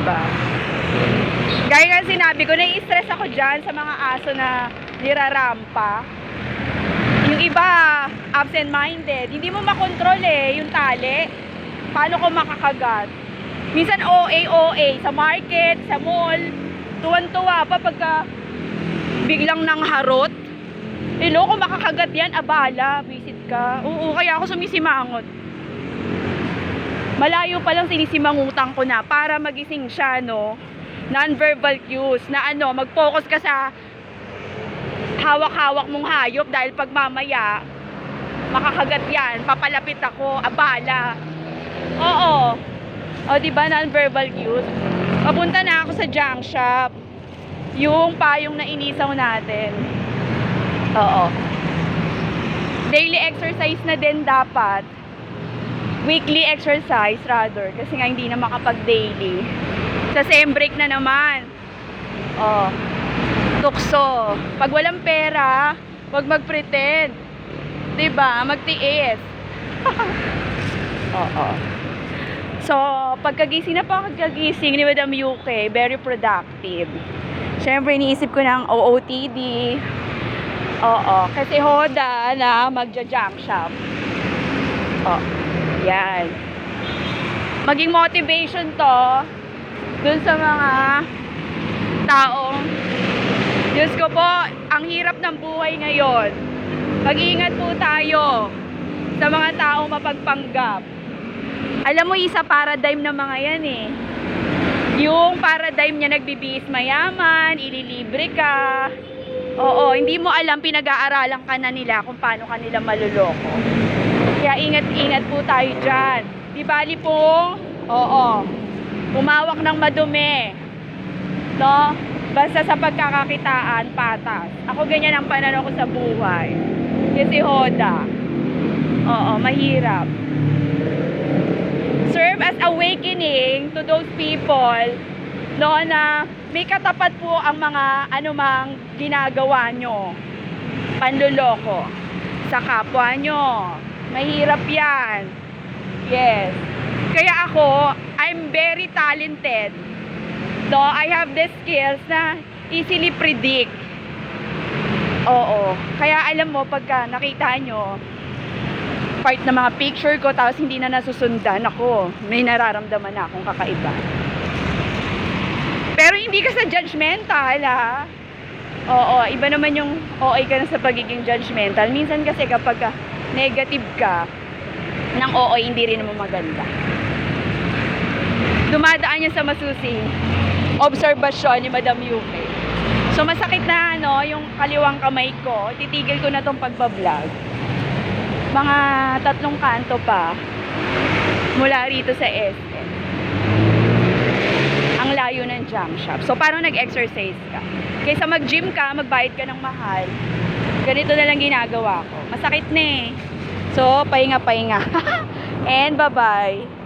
ba? Gaya nga sinabi ko, nai-stress ako dyan sa mga aso na nirarampa. Yung iba, absent-minded. Hindi mo makontrol eh, yung tali. Paano ko makakagat? Minsan OA-OA, sa market, sa mall, tuwan-tuwa pa pagka biglang nang harot. Eh, loko, makakagat yan, abala, visit ka. Oo, kaya ako sumisimangot. Malayo pa lang sinisimangutan ko na para magising siya, no? Non-verbal cues na ano, mag-focus ka sa hawak-hawak mong hayop dahil pag mamaya, makakagat yan, papalapit ako, abala. Oo. O, di ba non-verbal cues? Papunta na ako sa junk shop. Yung payong na inisaw natin. Oo. Daily exercise na din dapat. Weekly exercise rather. Kasi nga hindi na makapag-daily. Sa same break na naman. Oh. Tukso. Pag walang pera, wag mag-pretend. 'Di ba? Magtiis. Oo. So, pagkagising na pagkagising ni Madam UK, very productive. Siyempre, iniisip ko ng OOTD. Oo. Kasi hoda na magja-junk shop. Oh. Yan. Maging motivation to dun sa mga taong Diyos ko po, ang hirap ng buhay ngayon. Mag-ingat po tayo sa mga taong mapagpanggap. Alam mo, isa paradigm ng mga yan eh. Yung paradigm niya nagbibihis mayaman, ililibre ka. Oo, hindi mo alam, pinag-aaralan ka na nila kung paano ka nila maluloko. Kaya ingat-ingat po tayo dyan. Di bali po, oo, umawak ng madumi. No? Basta sa pagkakakitaan, patas. Ako ganyan ang pananaw ko sa buhay. Kasi hoda. Oo, mahirap. Serve as awakening to those people no, na may katapat po ang mga anumang ginagawa nyo. Panluloko sa kapwa nyo. Mahirap yan. Yes. Kaya ako, I'm very talented. No, I have the skills na easily predict. Oo. Kaya alam mo, pagka nakita nyo, part ng mga picture ko, tapos hindi na nasusundan ako, may nararamdaman na akong kakaiba. Pero hindi ka sa judgmental, ha? Oo, iba naman yung OA ka na sa pagiging judgmental. Minsan kasi kapag ka negative ka, ng OA, hindi rin naman maganda. Dumadaan yun sa masusing obserbasyon ni Madam Yuke. So masakit na ano, yung kaliwang kamay ko, titigil ko na tong pagbablog. Mga tatlong kanto pa mula rito sa SM. Ang layo ng junk shop. So parang nag-exercise ka. Kaysa mag-gym ka, magbayad ka ng mahal. Ganito na lang ginagawa ko. Masakit na eh. So, pahinga-pahinga. And bye-bye.